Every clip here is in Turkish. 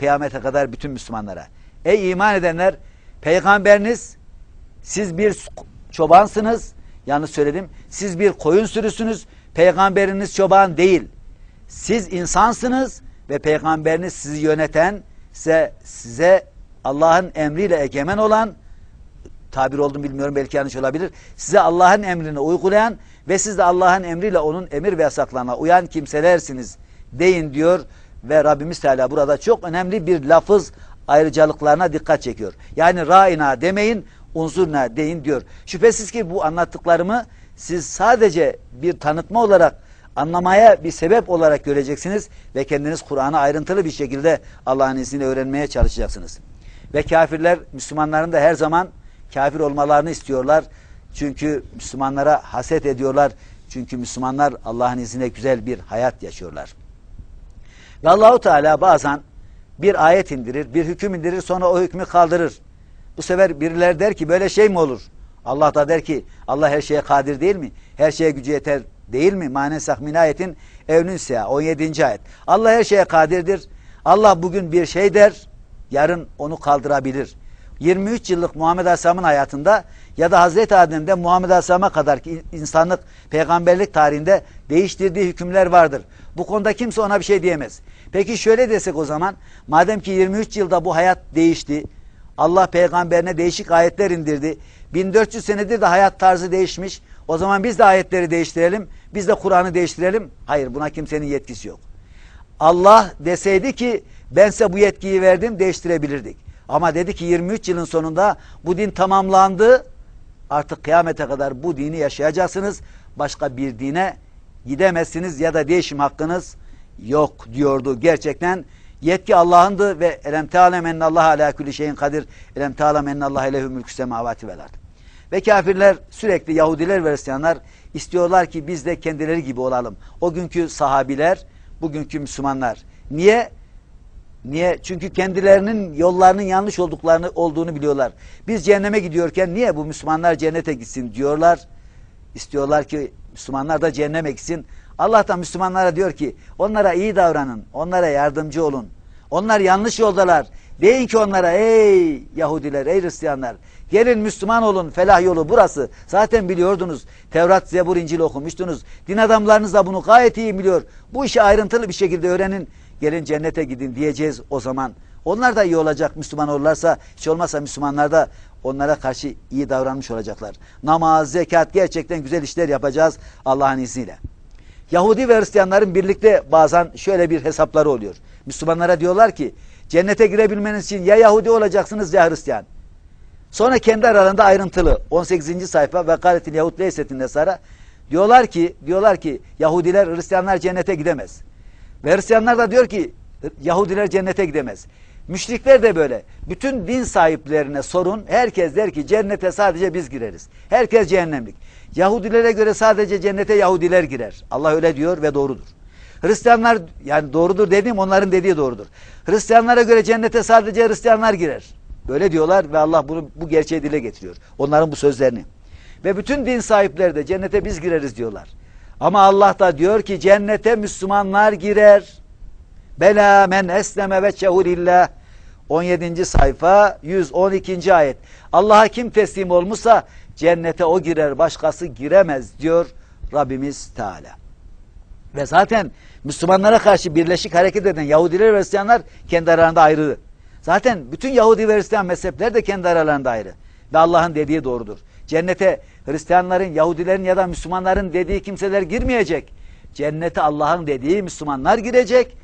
kıyamete kadar bütün Müslümanlara. Ey iman edenler peygamberiniz siz bir çobansınız. Yanlış söyledim. Siz bir koyun sürüsünüz. Peygamberiniz çoban değil. Siz insansınız ve peygamberiniz sizi yöneten size, size Allah'ın emriyle egemen olan tabir oldum bilmiyorum belki yanlış olabilir. Size Allah'ın emrini uygulayan ve siz de Allah'ın emriyle onun emir ve yasaklarına uyan kimselersiniz deyin diyor ve Rabbimiz Teala burada çok önemli bir lafız ayrıcalıklarına dikkat çekiyor. Yani ra'ina demeyin unzurna deyin diyor. Şüphesiz ki bu anlattıklarımı siz sadece bir tanıtma olarak anlamaya bir sebep olarak göreceksiniz ve kendiniz Kur'an'ı ayrıntılı bir şekilde Allah'ın izniyle öğrenmeye çalışacaksınız. Ve kafirler Müslümanların da her zaman kafir olmalarını istiyorlar. Çünkü Müslümanlara haset ediyorlar. Çünkü Müslümanlar Allah'ın izniyle güzel bir hayat yaşıyorlar. Ve Allahu Teala bazen bir ayet indirir, bir hüküm indirir sonra o hükmü kaldırır. Bu sefer birileri der ki böyle şey mi olur? Allah da der ki Allah her şeye kadir değil mi? Her şeye gücü yeter değil mi? Manesak min ayetin evnün seha 17. ayet. Allah her şeye kadirdir. Allah bugün bir şey der, yarın onu kaldırabilir. 23 yıllık Muhammed Aleyhisselam'ın hayatında ya da Hazreti Adem'de Muhammed Aleyhisselam'a kadar ki insanlık, peygamberlik tarihinde değiştirdiği hükümler vardır. Bu konuda kimse ona bir şey diyemez. Peki şöyle desek o zaman, madem ki 23 yılda bu hayat değişti, Allah peygamberine değişik ayetler indirdi, 1400 senedir de hayat tarzı değişmiş, o zaman biz de ayetleri değiştirelim, biz de Kur'an'ı değiştirelim. Hayır buna kimsenin yetkisi yok. Allah deseydi ki ben size bu yetkiyi verdim değiştirebilirdik. Ama dedi ki 23 yılın sonunda bu din tamamlandı. Artık kıyamete kadar bu dini yaşayacaksınız. Başka bir dine gidemezsiniz ya da değişim hakkınız yok diyordu. Gerçekten yetki Allah'ındı ve elem te'alem ennallah ala kulli şeyin kadir elem te'alem ennallah lehu mülkü semavati vel ard. Ve kafirler sürekli Yahudiler ve Hristiyanlar istiyorlar ki biz de kendileri gibi olalım. O günkü sahabiler, bugünkü Müslümanlar. Niye? Niye? Çünkü kendilerinin yollarının yanlış olduklarını olduğunu biliyorlar. Biz cehenneme gidiyorken niye bu Müslümanlar cennete gitsin diyorlar. İstiyorlar ki Müslümanlar da cehenneme gitsin. Allah da Müslümanlara diyor ki onlara iyi davranın, onlara yardımcı olun. Onlar yanlış yoldalar. Deyin ki onlara ey Yahudiler, ey Hristiyanlar gelin Müslüman olun felah yolu burası. Zaten biliyordunuz. Tevrat, Zebur, İncil okumuştunuz. Din adamlarınız da bunu gayet iyi biliyor. Bu işi ayrıntılı bir şekilde öğrenin. Gelin cennete gidin diyeceğiz o zaman. Onlar da iyi olacak Müslüman olurlarsa hiç olmazsa Müslümanlar da onlara karşı iyi davranmış olacaklar. Namaz, zekat gerçekten güzel işler yapacağız Allah'ın izniyle. Yahudi ve Hristiyanların birlikte bazen şöyle bir hesapları oluyor. Müslümanlara diyorlar ki cennete girebilmeniz için ya Yahudi olacaksınız ya Hristiyan. Sonra kendi aralarında ayrıntılı 18. sayfa ve galetin Yahud leysetin nesara diyorlar ki diyorlar ki Yahudiler Hristiyanlar cennete gidemez. Ve Hristiyanlar da diyor ki Yahudiler cennete gidemez. Müşrikler de böyle. Bütün din sahiplerine sorun. Herkes der ki cennete sadece biz gireriz. Herkes cehennemlik. Yahudilere göre sadece cennete Yahudiler girer. Allah öyle diyor ve doğrudur. Hristiyanlar yani doğrudur dediğim onların dediği doğrudur. Hristiyanlara göre cennete sadece Hristiyanlar girer. Böyle diyorlar ve Allah bunu bu gerçeği dile getiriyor. Onların bu sözlerini. Ve bütün din sahipleri de cennete biz gireriz diyorlar. Ama Allah da diyor ki cennete Müslümanlar girer. Bela men esleme ve lillah. 17. sayfa 112. ayet. Allah'a kim teslim olmuşsa cennete o girer başkası giremez diyor Rabbimiz Teala. Ve zaten Müslümanlara karşı birleşik hareket eden Yahudiler ve Hristiyanlar kendi aralarında ayrı. Zaten bütün Yahudi ve Hristiyan mezhepler de kendi aralarında ayrı. Ve Allah'ın dediği doğrudur. Cennete Hristiyanların, Yahudilerin ya da Müslümanların dediği kimseler girmeyecek. Cennete Allah'ın dediği Müslümanlar girecek.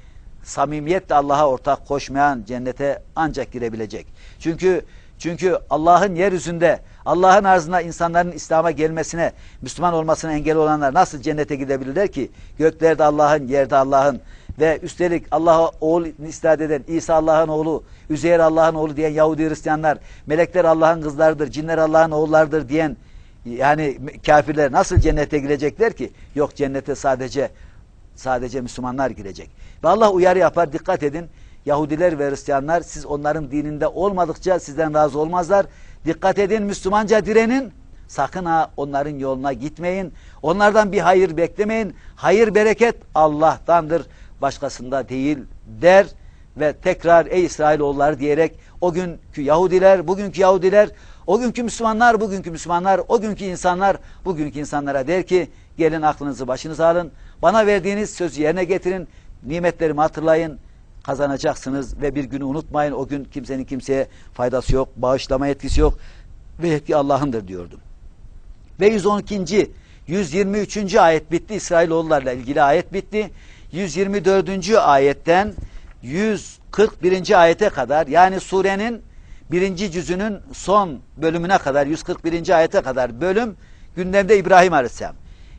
Samimiyetle Allah'a ortak koşmayan cennete ancak girebilecek. Çünkü çünkü Allah'ın yeryüzünde Allah'ın arzına insanların İslam'a gelmesine, Müslüman olmasına engel olanlar nasıl cennete gidebilirler ki? Göklerde Allah'ın, yerde Allah'ın ve üstelik Allah'a oğul istat eden İsa Allah'ın oğlu, Üzeyir Allah'ın oğlu diyen Yahudi Hristiyanlar, melekler Allah'ın kızlarıdır, cinler Allah'ın oğullardır diyen yani kafirler nasıl cennete girecekler ki? Yok cennete sadece sadece Müslümanlar girecek. Ve Allah uyarı yapar dikkat edin. Yahudiler ve Hristiyanlar siz onların dininde olmadıkça sizden razı olmazlar. Dikkat edin Müslümanca direnin. Sakın ha onların yoluna gitmeyin. Onlardan bir hayır beklemeyin. Hayır bereket Allah'tandır. Başkasında değil der ve tekrar ey İsrailoğulları diyerek o günkü Yahudiler, bugünkü Yahudiler, o günkü Müslümanlar, bugünkü Müslümanlar, o günkü insanlar, bugünkü insanlara der ki gelin aklınızı başınıza alın, bana verdiğiniz sözü yerine getirin, nimetlerimi hatırlayın, kazanacaksınız ve bir günü unutmayın. O gün kimsenin kimseye faydası yok, bağışlama yetkisi yok ve yetki Allah'ındır diyordum. Ve 112. 123. ayet bitti. İsrailoğullarla ilgili ayet bitti. 124. ayetten 141. ayete kadar yani surenin birinci cüzünün son bölümüne kadar 141. ayete kadar bölüm gündemde İbrahim Aleyhisselam.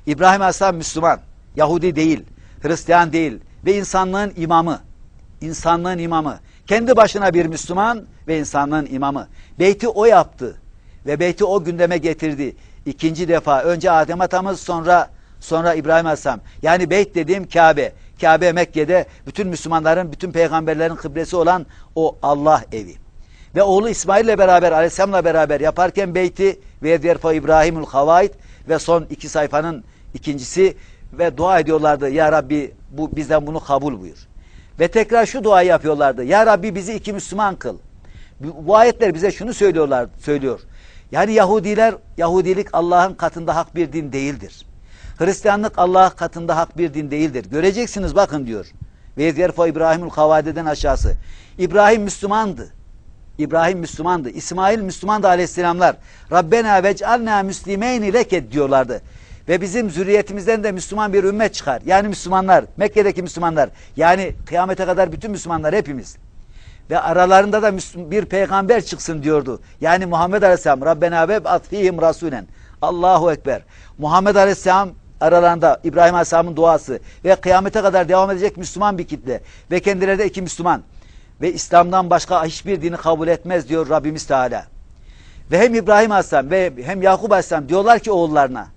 İbrahim Aleyhisselam Müslüman, Yahudi değil, Hristiyan değil ve insanlığın imamı. İnsanlığın imamı. Kendi başına bir Müslüman ve insanlığın imamı. Beyti o yaptı ve beyti o gündeme getirdi. İkinci defa önce Adem atamız sonra sonra İbrahim Aleyhisselam. Yani beyt dediğim Kabe. Kabe Mekke'de bütün Müslümanların, bütün peygamberlerin kıblesi olan o Allah evi. Ve oğlu İsmail ile beraber, Aleyhisselam'la beraber yaparken beyti ve derfa İbrahimül Havait ve son iki sayfanın ikincisi ve dua ediyorlardı. Ya Rabbi bu bizden bunu kabul buyur. Ve tekrar şu duayı yapıyorlardı. Ya Rabbi bizi iki Müslüman kıl. Bu, ayetler bize şunu söylüyorlar, söylüyor. Yani Yahudiler, Yahudilik Allah'ın katında hak bir din değildir. Hristiyanlık Allah katında hak bir din değildir. Göreceksiniz bakın diyor. Ve yerfa İbrahimül Kavade'den aşağısı. İbrahim Müslümandı. İbrahim Müslümandı. İsmail Müslümandı aleyhisselamlar. Rabbena vec'alna müslimeyni leke diyorlardı. Ve bizim zürriyetimizden de Müslüman bir ümmet çıkar. Yani Müslümanlar, Mekke'deki Müslümanlar. Yani kıyamete kadar bütün Müslümanlar hepimiz. Ve aralarında da bir peygamber çıksın diyordu. Yani Muhammed Aleyhisselam. Rabbena ve atfihim rasulen. Allahu Ekber. Muhammed Aleyhisselam aralarında İbrahim Aleyhisselam'ın duası ve kıyamete kadar devam edecek Müslüman bir kitle. Ve kendileri de iki Müslüman. Ve İslam'dan başka hiçbir dini kabul etmez diyor Rabbimiz Teala. Ve hem İbrahim Aleyhisselam ve hem Yakup Aleyhisselam diyorlar ki oğullarına.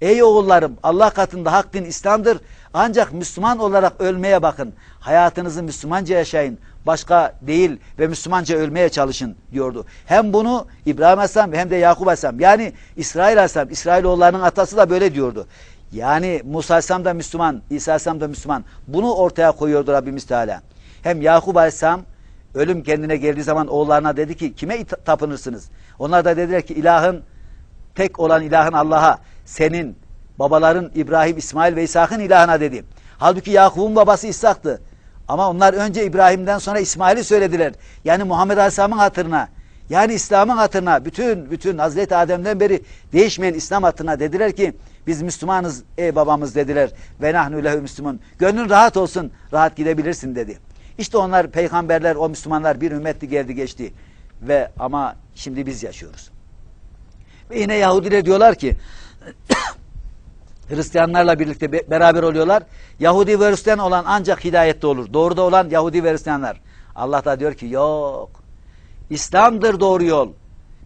Ey oğullarım Allah katında hak din İslam'dır. Ancak Müslüman olarak ölmeye bakın. Hayatınızı Müslümanca yaşayın. Başka değil ve Müslümanca ölmeye çalışın diyordu. Hem bunu İbrahim Aleyhisselam hem de Yakup Aleyhisselam yani İsrail Aleyhisselam, İsrailoğullarının atası da böyle diyordu. Yani Musa Aleyhisselam da Müslüman, İsa Aleyhisselam da Müslüman. Bunu ortaya koyuyordu Rabbimiz Teala. Hem Yakup Aleyhisselam ölüm kendine geldiği zaman oğullarına dedi ki kime tapınırsınız? Onlar da dediler ki ilahın tek olan ilahın Allah'a senin babaların İbrahim, İsmail ve İshak'ın ilahına dedi. Halbuki Yakup'un babası İshak'tı. Ama onlar önce İbrahim'den sonra İsmail'i söylediler. Yani Muhammed Aleyhisselam'ın hatırına. Yani İslam'ın hatırına. Bütün bütün Hazreti Adem'den beri değişmeyen İslam hatırına dediler ki biz Müslümanız ey babamız dediler. Ve nahnu lehu Müslüman. Gönlün rahat olsun. Rahat gidebilirsin dedi. İşte onlar peygamberler o Müslümanlar bir ümmetti geldi geçti. Ve ama şimdi biz yaşıyoruz. Ve yine Yahudiler diyorlar ki Hristiyanlarla birlikte beraber oluyorlar. Yahudi ve Hristiyan olan ancak hidayette olur. Doğruda olan Yahudi ve Hristiyanlar. Allah da diyor ki yok. İslam'dır doğru yol.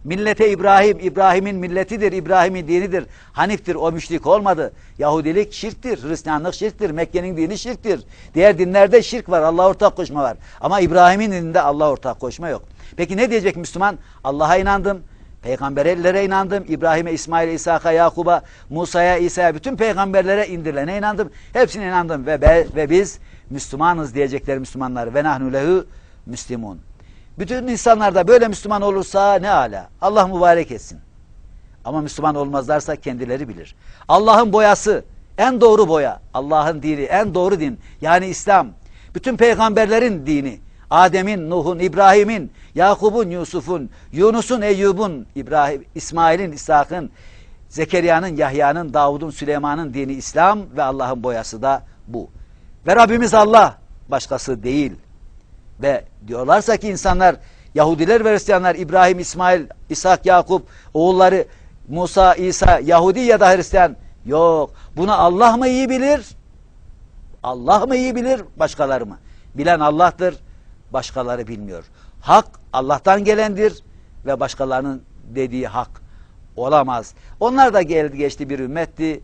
Millete İbrahim, İbrahim'in milletidir, İbrahim'in dinidir. Haniftir, o müşrik olmadı. Yahudilik şirktir, Hristiyanlık şirktir, Mekke'nin dini şirktir. Diğer dinlerde şirk var, Allah ortak koşma var. Ama İbrahim'in dininde Allah ortak koşma yok. Peki ne diyecek Müslüman? Allah'a inandım, Peygamberlere inandım. İbrahim'e, İsmail'e, İshak'a, Yakub'a, Musa'ya, İsa'ya bütün peygamberlere indirilene inandım. Hepsine inandım ve be, ve biz Müslümanız diyecekler Müslümanlar. Ve nahnu lehu müslimun. Bütün insanlar da böyle Müslüman olursa ne ala. Allah mübarek etsin. Ama Müslüman olmazlarsa kendileri bilir. Allah'ın boyası en doğru boya. Allah'ın dini en doğru din. Yani İslam. Bütün peygamberlerin dini. Adem'in, Nuh'un, İbrahim'in, Yakub'un, Yusuf'un, Yunus'un, Eyyub'un, İbrahim, İsmail'in, İshak'ın, Zekeriya'nın, Yahya'nın, Davud'un, Süleyman'ın dini İslam ve Allah'ın boyası da bu. Ve Rabbimiz Allah, başkası değil. Ve diyorlarsa ki insanlar, Yahudiler ve Hristiyanlar, İbrahim, İsmail, İshak, Yakup, oğulları, Musa, İsa, Yahudi ya da Hristiyan, yok. Bunu Allah mı iyi bilir? Allah mı iyi bilir, başkaları mı? Bilen Allah'tır başkaları bilmiyor. Hak Allah'tan gelendir ve başkalarının dediği hak olamaz. Onlar da geldi geçti bir ümmetti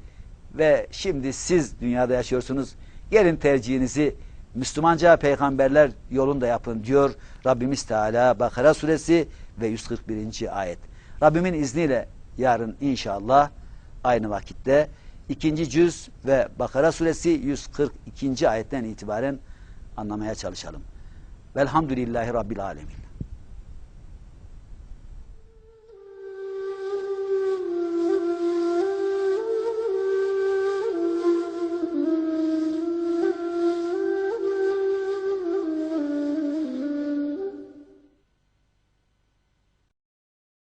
ve şimdi siz dünyada yaşıyorsunuz. Gelin tercihinizi Müslümanca peygamberler yolunda yapın diyor Rabbimiz Teala Bakara suresi ve 141. ayet. Rabbimin izniyle yarın inşallah aynı vakitte ikinci cüz ve Bakara suresi 142. ayetten itibaren anlamaya çalışalım. Velhamdülillahi Rabbil Alemin.